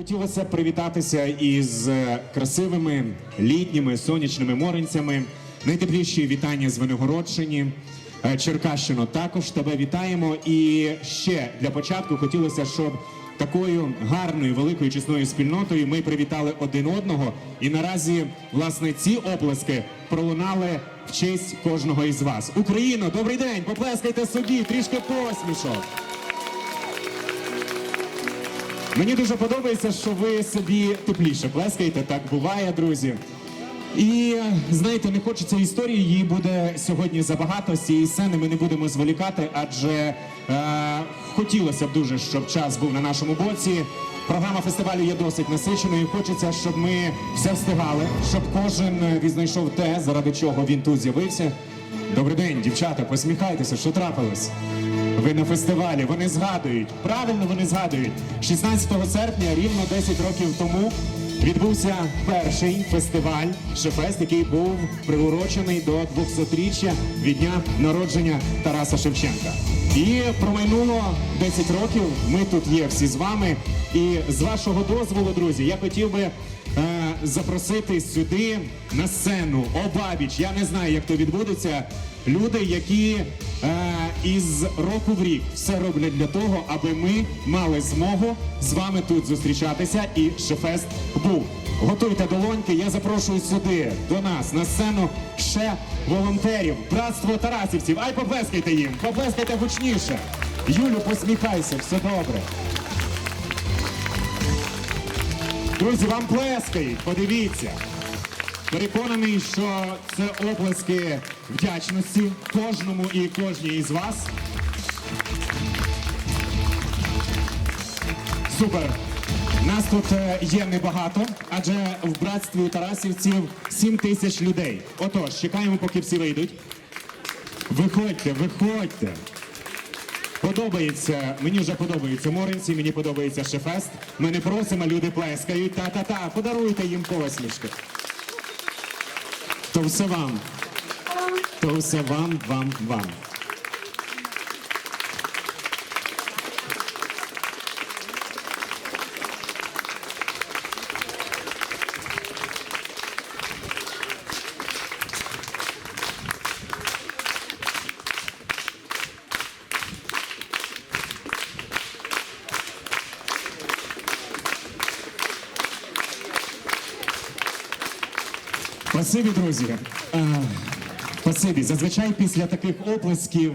Хотілося привітатися із е, красивими літніми сонячними моренцями. Найтепліші вітання з Виногородщині. Е, Черкащино також тебе вітаємо. І ще для початку хотілося, щоб такою гарною великою чесною спільнотою ми привітали один одного. І наразі, власне, ці оплески пролунали в честь кожного із вас. Україно, добрий день! Поплескайте собі, трішки посмішок. Мені дуже подобається, що ви собі тепліше плескаєте. Так буває, друзі. І знаєте, не хочеться історії, її буде сьогодні забагато. З цієї сцени ми не будемо зволікати, адже е, хотілося б дуже, щоб час був на нашому боці. Програма фестивалю є досить насиченою. Хочеться, щоб ми все встигали, щоб кожен відзнайшов те, заради чого він тут з'явився. Добрий день, дівчата, посміхайтеся, що трапилось? Ви на фестивалі, вони згадують. Правильно вони згадують. 16 серпня, рівно 10 років тому, відбувся перший фестиваль Шефест, який був приурочений до 200-річчя від дня народження Тараса Шевченка. І промайнуло 10 років. Ми тут є всі з вами. І з вашого дозволу, друзі, я хотів би. Запросити сюди на сцену обабіч. Я не знаю, як то відбудеться. Люди, які е, із року в рік все роблять для того, аби ми мали змогу з вами тут зустрічатися і Шефест був. Готуйте долоньки. Я запрошую сюди до нас на сцену ще волонтерів, братство Тарасівців. Ай, поплескайте їм, поплескайте гучніше. Юлю, посміхайся, все добре. Друзі, вам плескають, подивіться. Переконаний, що це оплески вдячності кожному і кожній із вас. Супер. Нас тут е, є небагато, адже в братстві Тарасівців 7 тисяч людей. Отож, чекаємо, поки всі вийдуть. Виходьте, виходьте. Подобається, мені вже подобається моринці, мені подобається шефест. Ми не просимо, люди плескають. Та-та-та, подаруйте їм посмішки. То все вам. То все вам, вам, вам. Спасибі, друзі. Е, Спасибі. Зазвичай після таких оплесків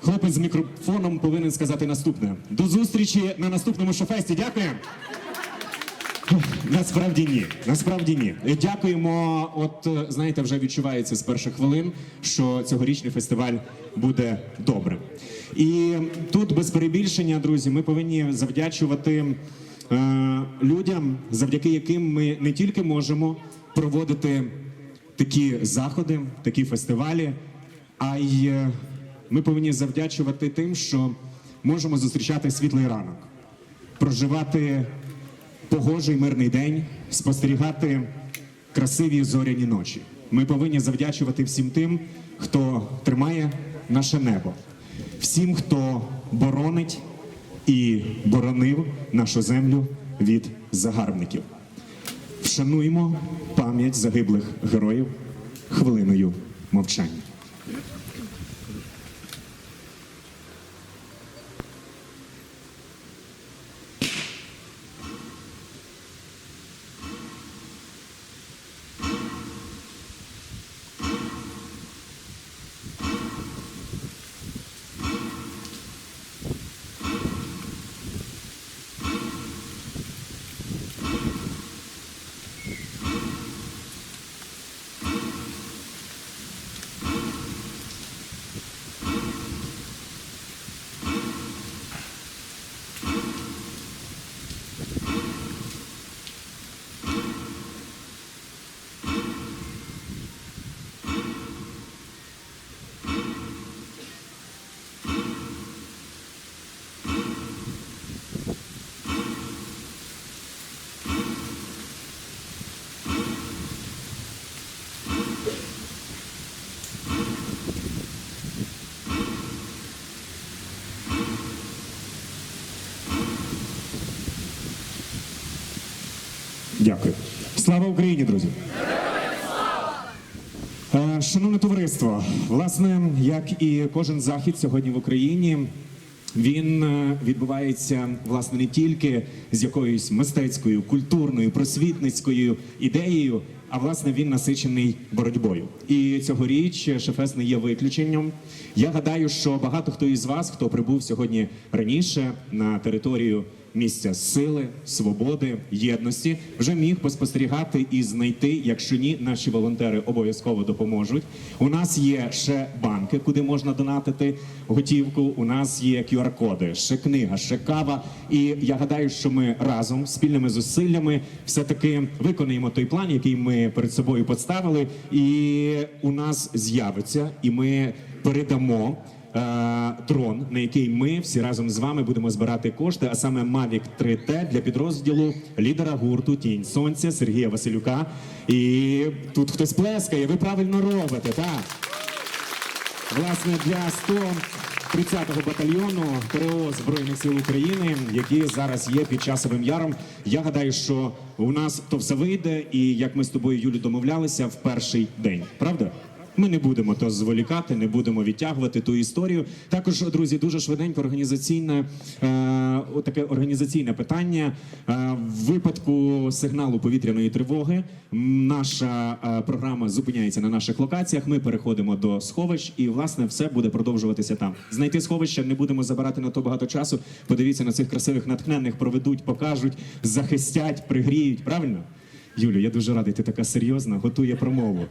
хлопець з мікрофоном повинен сказати наступне. До зустрічі на наступному шофесті. Дякую. Насправді ні. Насправді ні. Дякуємо. От е, знаєте, вже відчувається з перших хвилин, що цьогорічний фестиваль буде добрим. І тут без перебільшення, друзі, ми повинні завдячувати е, людям, завдяки яким ми не тільки можемо проводити такі заходи, такі фестивалі, а й е, ми повинні завдячувати тим, що можемо зустрічати світлий ранок, проживати погожий мирний день, спостерігати красиві зоряні ночі. Ми повинні завдячувати всім тим, хто тримає наше небо, всім, хто боронить і боронив нашу землю від загарбників. Вшануємо пам'ять загиблих героїв хвилиною мовчання. Дякую. Слава Україні, друзі! Е, Шановне товариство, власне, як і кожен захід сьогодні в Україні, він е, відбувається власне не тільки з якоюсь мистецькою, культурною, просвітницькою ідеєю, а власне він насичений боротьбою. І цьогоріч Шефест не є виключенням. Я гадаю, що багато хто із вас, хто прибув сьогодні раніше на територію місця сили, свободи, єдності, вже міг поспостерігати і знайти. Якщо ні, наші волонтери обов'язково допоможуть. У нас є ще банки, куди можна донатити готівку. У нас є QR-коди, ще книга, ще кава. І я гадаю, що ми разом спільними зусиллями все таки виконаємо той план, який ми перед собою поставили, і у нас з'явиться, і ми передамо дрон, на який ми всі разом з вами будемо збирати кошти, а саме Mavic 3T для підрозділу лідера гурту Тінь Сонця Сергія Василюка. І тут хтось плескає, ви правильно робите, так. Власне, для 130-го батальйону ТРО Збройних сил України, які зараз є під часовим яром. Я гадаю, що у нас то все вийде, і як ми з тобою, Юлі, домовлялися в перший день, правда? Ми не будемо то зволікати, не будемо відтягувати ту історію. Також, друзі, дуже швиденько організаційне е, таке організаційне питання. Е, в випадку сигналу повітряної тривоги наша е, програма зупиняється на наших локаціях. Ми переходимо до сховищ, і власне все буде продовжуватися там. Знайти сховище не будемо забирати на то багато часу. Подивіться на цих красивих натхненних, проведуть, покажуть, захистять, пригріють. Правильно? Юлю, я дуже радий, ти така серйозна, готує промову.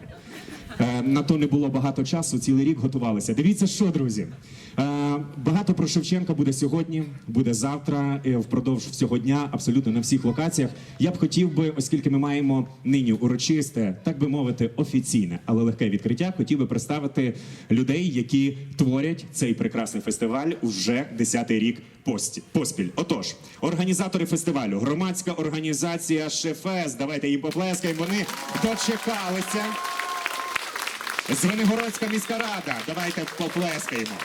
Е, На то не було багато часу, цілий рік готувалися. Дивіться, що, друзі. Е, Багато про Шевченка буде сьогодні, буде завтра, е, впродовж всього дня, абсолютно на всіх локаціях. Я б хотів би, оскільки ми маємо нині урочисте, так би мовити, офіційне, але легке відкриття, хотів би представити людей, які творять цей прекрасний фестиваль уже 10-й рік поспіль. Отож, організатори фестивалю, громадська організація Шефест. Давайте їм поплескаємо. Вони дочекалися. Звенигородська міська рада. Давайте поплескаємо.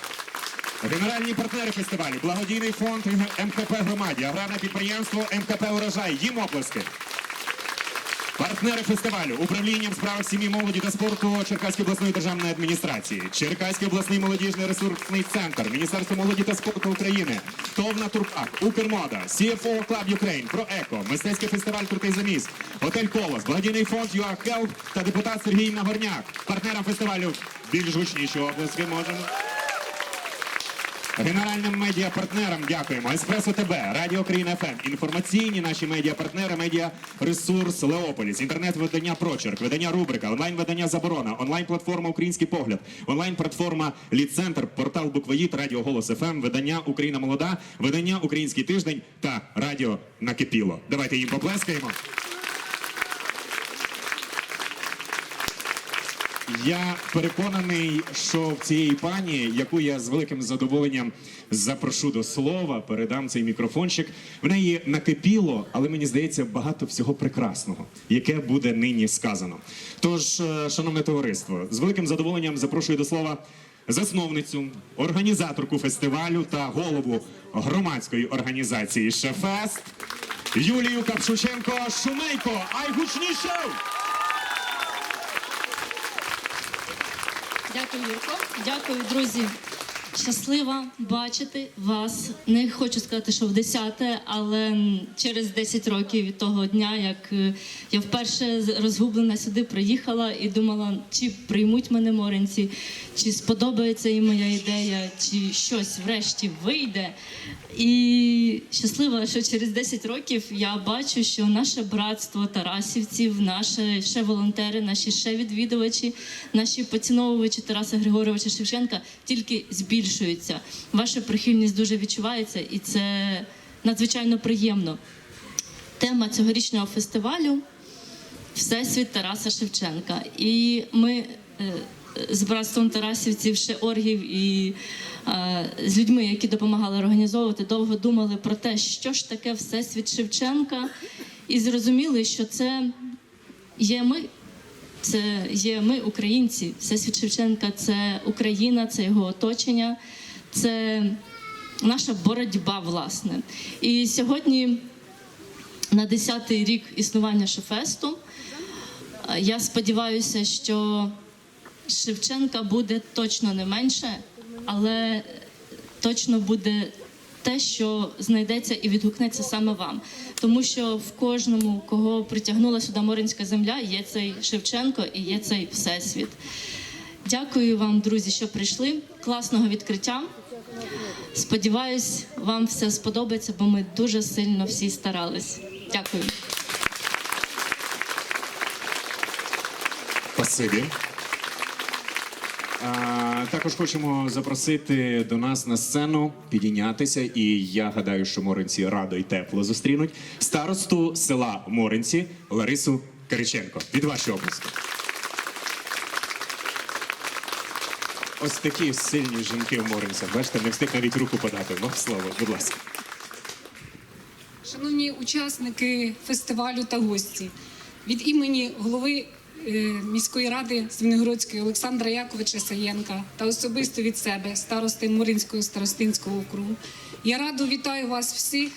Генеральні партнери фестивалю, благодійний фонд МКП громаді, аграрне підприємство МКП Урожай. Їм оплески. Партнери фестивалю, управлінням в справах сім'ї, молоді та спорту Черкаської обласної державної адміністрації, Черкаський обласний молодіжний ресурсний центр, Міністерство молоді та спорту України, ТОВ «Натурпак», Укрмода, CFO Club Ukraine, Проеко, мистецький фестиваль Крутий заміс, Готель Колос, благодійний фонд UA Health та депутат Сергій Нагорняк. Партнерам фестивалю більш гучніші обласки можемо. Генеральним медіапартнерам дякуємо. Еспресо ТБ, Радіо Україна ФМ, інформаційні наші медіапартнери, медіа ресурс Леополіс, інтернет-видання Прочерк, видання Рубрика, онлайн-видання Заборона, онлайн-платформа Український погляд, онлайн-платформа Ліцентр, портал Буквоїд, Радіо Голос ФМ, видання Україна Молода, видання Український тиждень та Радіо Накипіло. Давайте їм поплескаємо. Я переконаний, що в цієї пані, яку я з великим задоволенням запрошу до слова, передам цей мікрофончик. В неї накипіло, але мені здається, багато всього прекрасного, яке буде нині сказано. Тож, е, шановне товариство, з великим задоволенням запрошую до слова засновницю, організаторку фестивалю та голову громадської організації Шефест Юлію Капшученко Шумейко. Ай гучніше! Дякую, Юрко. Дякую, друзі. Щаслива бачити вас. Не хочу сказати, що в десяте, але через 10 років від того дня, як е, я вперше розгублена сюди приїхала і думала, чи приймуть мене моренці, чи сподобається їм моя ідея, чи щось врешті вийде. І щаслива, що через 10 років я бачу, що наше братство Тарасівців, наші ще волонтери, наші ще відвідувачі, наші поціновувачі Тараса Григоровича Шевченка тільки збільшуються. Ваша прихильність дуже відчувається, і це надзвичайно приємно. Тема цьогорічного фестивалю Всесвіт Тараса Шевченка. І ми е, з братством Тарасівців, ще оргів і е, з людьми, які допомагали організовувати, довго думали про те, що ж таке Всесвіт Шевченка, і зрозуміли, що це є ми. Це є ми, українці. Всесвіт Шевченка це Україна, це його оточення, це наша боротьба, власне. І сьогодні на 10-й рік існування Шефесту. Я сподіваюся, що Шевченка буде точно не менше, але точно буде те, що знайдеться і відгукнеться саме вам. Тому що в кожному, кого притягнула сюди Моринська земля, є цей Шевченко і є цей всесвіт. Дякую вам, друзі, що прийшли. Класного відкриття. Сподіваюсь, вам все сподобається, бо ми дуже сильно всі старались. Дякую. Спасибі. Також хочемо запросити до нас на сцену підійнятися, і я гадаю, що Моринці радо і тепло зустрінуть старосту села Моринці Ларису Кириченко. Від вашої області. Ось такі сильні жінки в Моринцях. Бачите, не встиг навіть руку подати. Вам слово, будь ласка. Шановні учасники фестивалю та гості, від імені голови міської ради Звенигородської Олександра Яковича Саєнка та особисто від себе, старости Моринського старостинського округу, я радо вітаю вас всіх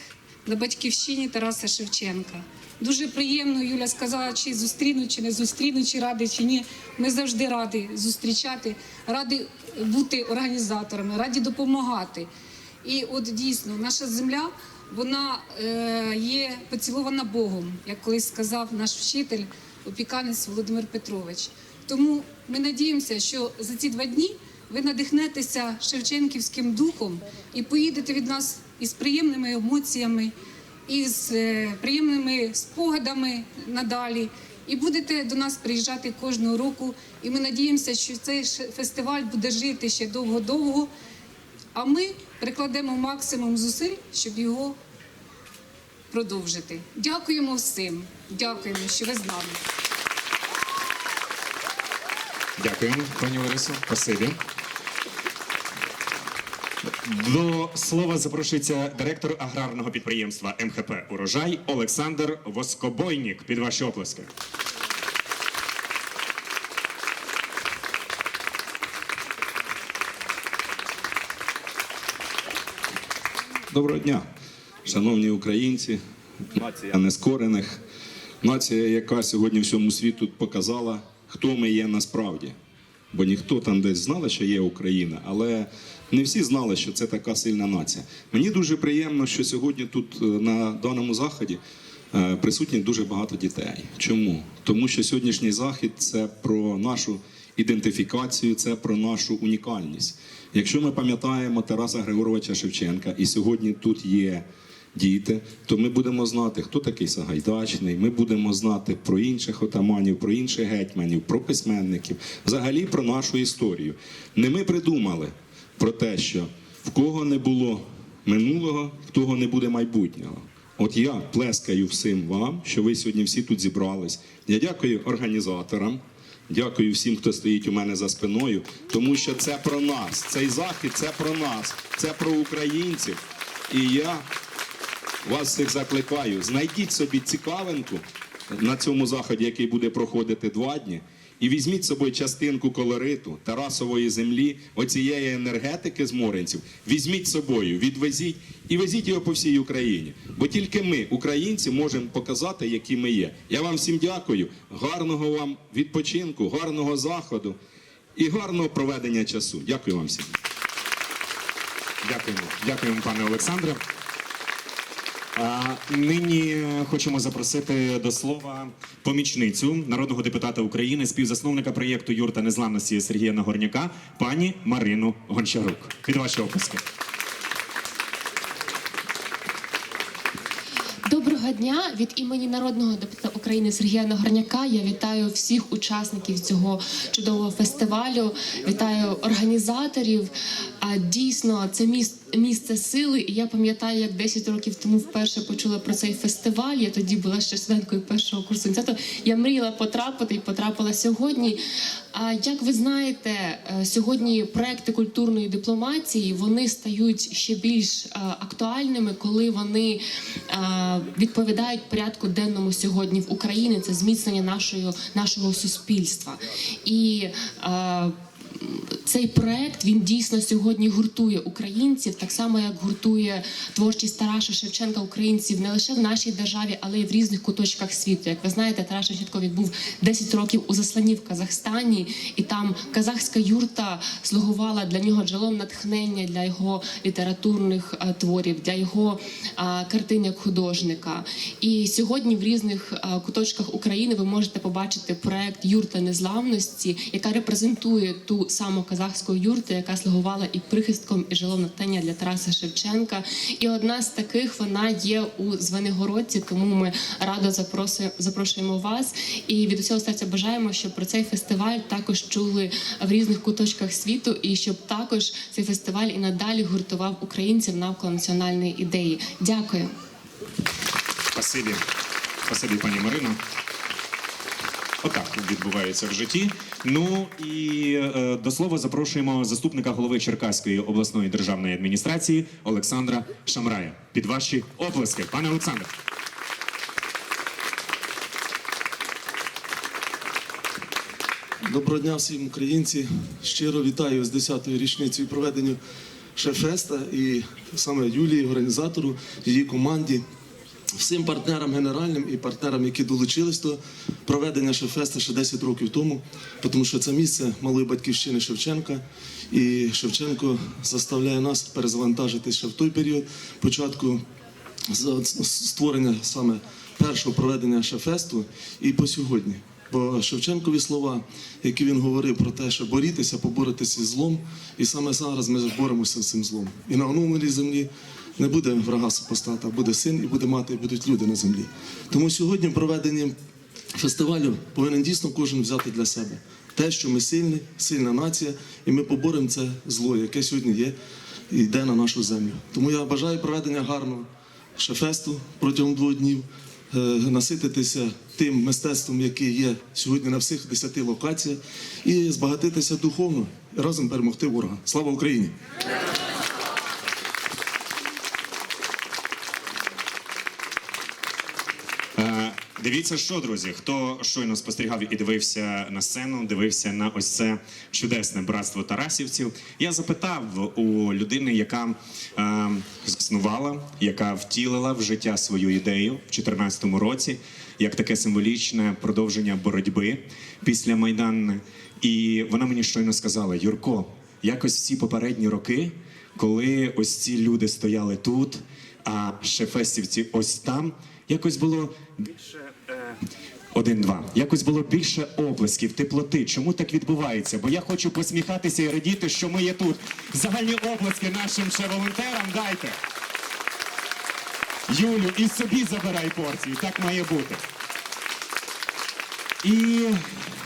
на батьківщині Тараса Шевченка. Дуже приємно, Юля сказала, чи зустріну, чи не зустріну, чи ради, чи ні. Ми завжди раді зустрічати, раді бути організаторами, раді допомагати. І от дійсно наша земля вона е, є поцілована Богом, як колись сказав наш вчитель, опіканець Володимир Петрович. Тому ми надіємося, що за ці два дні ви надихнетеся шевченківським духом і поїдете від нас із приємними емоціями, із е, приємними спогадами надалі. І будете до нас приїжджати кожного року. І ми надіємося, що цей фестиваль буде жити ще довго-довго. А ми прикладемо максимум зусиль, щоб його продовжити. Дякуємо всім. Дякуємо, що ви з нами. Дякуємо, пані Ларисо. Спасибі. До слова запрошується директор аграрного підприємства МХП Урожай Олександр Воскобойнік. Під ваші оплески. Доброго дня, шановні українці, нація нескорених, нація, яка сьогодні всьому світу показала, хто ми є насправді. Бо ніхто там десь знали, що є Україна, але не всі знали, що це така сильна нація. Мені дуже приємно, що сьогодні тут е, на даному заході е, присутні дуже багато дітей. Чому? Тому що сьогоднішній захід це про нашу ідентифікацію, це про нашу унікальність. Якщо ми пам'ятаємо Тараса Григоровича Шевченка, і сьогодні тут є діти, то ми будемо знати, хто такий Сагайдачний, ми будемо знати про інших отаманів, про інших гетьманів, про письменників, взагалі про нашу історію. Не ми придумали про те, що в кого не було минулого, в того не буде майбутнього. От я плескаю всім вам, що ви сьогодні всі тут зібрались. Я дякую організаторам. Дякую всім, хто стоїть у мене за спиною, тому що це про нас. Цей захід це про нас, це про українців. І я вас всіх закликаю, знайдіть собі цікавинку на цьому заході, який буде проходити два дні. І візьміть з собою частинку колориту, Тарасової землі, оцієї енергетики з моринців. Візьміть з собою, відвезіть і везіть його по всій Україні. Бо тільки ми, українці, можемо показати, які ми є. Я вам всім дякую. Гарного вам відпочинку, гарного заходу і гарного проведення часу. Дякую вам всім. Дякуємо. Дякуємо, пане Олександре. Нині хочемо запросити до слова помічницю народного депутата України, співзасновника проєкту Юрта Незламності Сергія Нагорняка, пані Марину Гончарук. Під ваші описки. Доброго дня від імені народного депутата України Сергія Нагорняка. Я вітаю всіх учасників цього чудового фестивалю. Вітаю організаторів. А дійсно, це міс- місце сили. І я пам'ятаю, як 10 років тому вперше почула про цей фестиваль. Я тоді була ще студенткою першого курсу. Я мріяла потрапити і потрапила сьогодні. А як ви знаєте, е, сьогодні проекти культурної дипломатії вони стають ще більш е, актуальними, коли вони е, відповідають порядку денному сьогодні в Україні. Це зміцнення нашої, нашого суспільства. І е, цей проект він дійсно сьогодні гуртує українців, так само як гуртує творчість Тараса Шевченка українців не лише в нашій державі, але й в різних куточках світу. Як ви знаєте, Тарас Шевченко відбув 10 років у засланні в Казахстані, і там казахська юрта слугувала для нього джерелом натхнення для його літературних е, творів, для його е, картин як художника. І сьогодні в різних е, куточках України ви можете побачити проект Юрта незламності, яка репрезентує ту саму казахську яка слугувала і прихистком, і джерелом натхнення для Тараса Шевченка. І одна з таких вона є у Звенигородці, тому ми радо запрошуємо вас. І від усього серця бажаємо, щоб про цей фестиваль також чули в різних куточках світу, і щоб також цей фестиваль і надалі гуртував українців навколо національної ідеї. Дякую. Спасибі. Спасибі, пані Марино. Отак відбувається в житті. Ну і е, до слова запрошуємо заступника голови Черкаської обласної державної адміністрації Олександра Шамрая. Під ваші оплески, пане Олександр. Доброго дня всім українці. Щиро вітаю з 10-ю річницею проведення Шефеста і саме Юлії, організатору, її команді, всім партнерам генеральним і партнерам, які долучились до проведення Шефеста ще 10 років тому, тому що це місце малої батьківщини Шевченка. І Шевченко заставляє нас перезавантажитися в той період початку створення саме першого проведення Шефесту і по сьогодні. Бо Шевченкові слова, які він говорив про те, що борітеся, поборотися зі злом, і саме зараз ми боремося з цим злом. І на оновленій землі не буде врага супостата, а буде син, і буде мати, і будуть люди на землі. Тому сьогодні проведення фестивалю повинен дійсно кожен взяти для себе те, що ми сильні, сильна нація, і ми поборемо це зло, яке сьогодні є і йде на нашу землю. Тому я бажаю проведення гарного шефесту протягом двох днів, е, насититися тим мистецтвом, яке є сьогодні на всіх десяти локаціях, і збагатитися духовно і разом перемогти ворога. Слава Україні! Дивіться, що друзі, хто щойно спостерігав і дивився на сцену, дивився на ось це чудесне братство Тарасівців. Я запитав у людини, яка е, заснувала, яка втілила в життя свою ідею в 2014 році, як таке символічне продовження боротьби після Майдану. І вона мені щойно сказала: Юрко, якось всі попередні роки, коли ось ці люди стояли тут, а шефестівці ось там, якось було більше. Один-два. Якось було більше оплесків, теплоти. Чому так відбувається? Бо я хочу посміхатися і радіти, що ми є тут. Загальні облески нашим ще волонтерам дайте. Юлю, і собі забирай порцію. Так має бути. І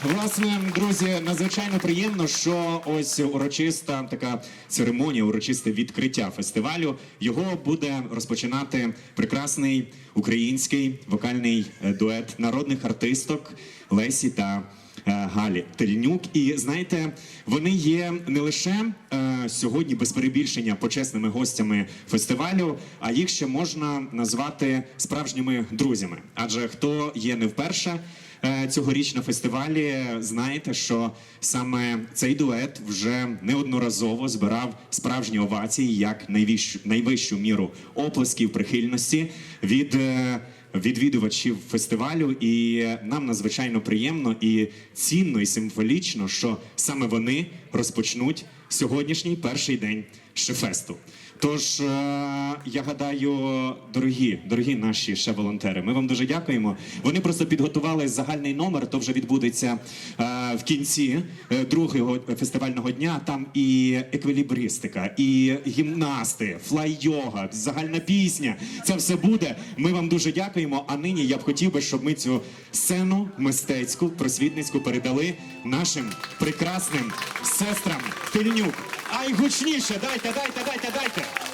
власне, друзі, надзвичайно приємно, що ось урочиста така церемонія, урочисте відкриття фестивалю. Його буде розпочинати прекрасний український вокальний е, дует народних артисток Лесі та. е, Галі Тельнюк, і знаєте, вони є не лише е, сьогодні без перебільшення почесними гостями фестивалю, а їх ще можна назвати справжніми друзями. Адже хто є не вперше, цьогоріч на фестивалі, знаєте, що саме цей дует вже неодноразово збирав справжні овації як найвищу, найвищу міру оплесків прихильності від. е, Відвідувачів фестивалю, і нам надзвичайно приємно і цінно і символічно, що саме вони розпочнуть сьогоднішній перший день шефесту. Тож е, я гадаю, дорогі, дорогі наші ще волонтери, ми вам дуже дякуємо. Вони просто підготували загальний номер. То вже відбудеться е, в кінці е, другого фестивального дня. Там і еквілібристика, і гімнасти, флай-йога, загальна пісня. Це все буде. Ми вам дуже дякуємо. А нині я б хотів би, щоб ми цю сцену мистецьку, просвітницьку передали нашим прекрасним сестрам Тельнюк. Ай гучніше, дайте, дайте, дайте, дайте.